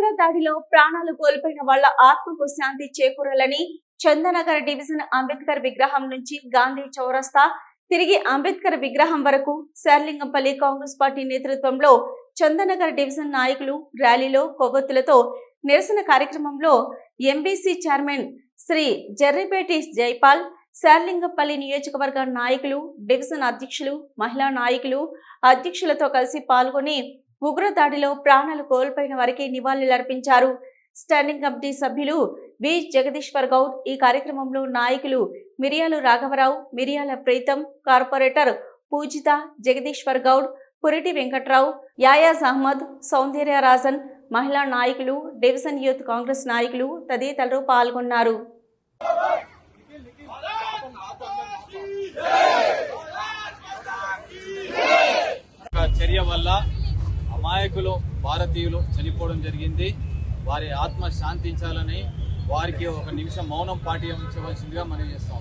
ఉగ్రదాడిలో ప్రాణాలు కోల్పోయిన వాళ్ళ ఆత్మకు శాంతి చేకూరాలని చందనగర్ డివిజన్ అంబేద్కర్ విగ్రహం నుంచి గాంధీ చౌరస్తా తిరిగి అంబేద్కర్ విగ్రహం వరకు శర్లింగంపల్లి కాంగ్రెస్ పార్టీ నేతృత్వంలో చందనగర్ డివిజన్ నాయకులు ర్యాలీలో కొవ్వొత్తులతో నిరసన కార్యక్రమంలో ఎంబీసీ చైర్మన్ శ్రీ జర్రిపేటి జైపాల్ శర్లింగంపల్లి నియోజకవర్గ నాయకులు డివిజన్ అధ్యక్షులు మహిళా నాయకులు అధ్యక్షులతో కలిసి పాల్గొని ఉగ్రదాడిలో ప్రాణాలు కోల్పోయిన వారికి నివాళులర్పించారు. స్టాండింగ్ కమిటీ సభ్యులు వి. జగదీశ్వర్ గౌడ్ ఈ కార్యక్రమంలో నాయకులు మిరియాలు రాఘవరావు మిరియాల ప్రీతం కార్పొరేటర్ పూజిత జగదీశ్వర్ గౌడ్ పురిటి వెంకట్రావు యాయాజ్ అహ్మద్ సౌందర్య రాజన్ మహిళా నాయకులు డివిజన్ యూత్ కాంగ్రెస్ నాయకులు తదితరులు పాల్గొన్నారు. చర్య వల్ల అమాయకులు భారతీయులు చనిపోవడం జరిగింది. వారి ఆత్మ శాంతించాలని వారికి ఒక నిమిషం మౌనం పాటించవలసిందిగా మనం చేస్తాం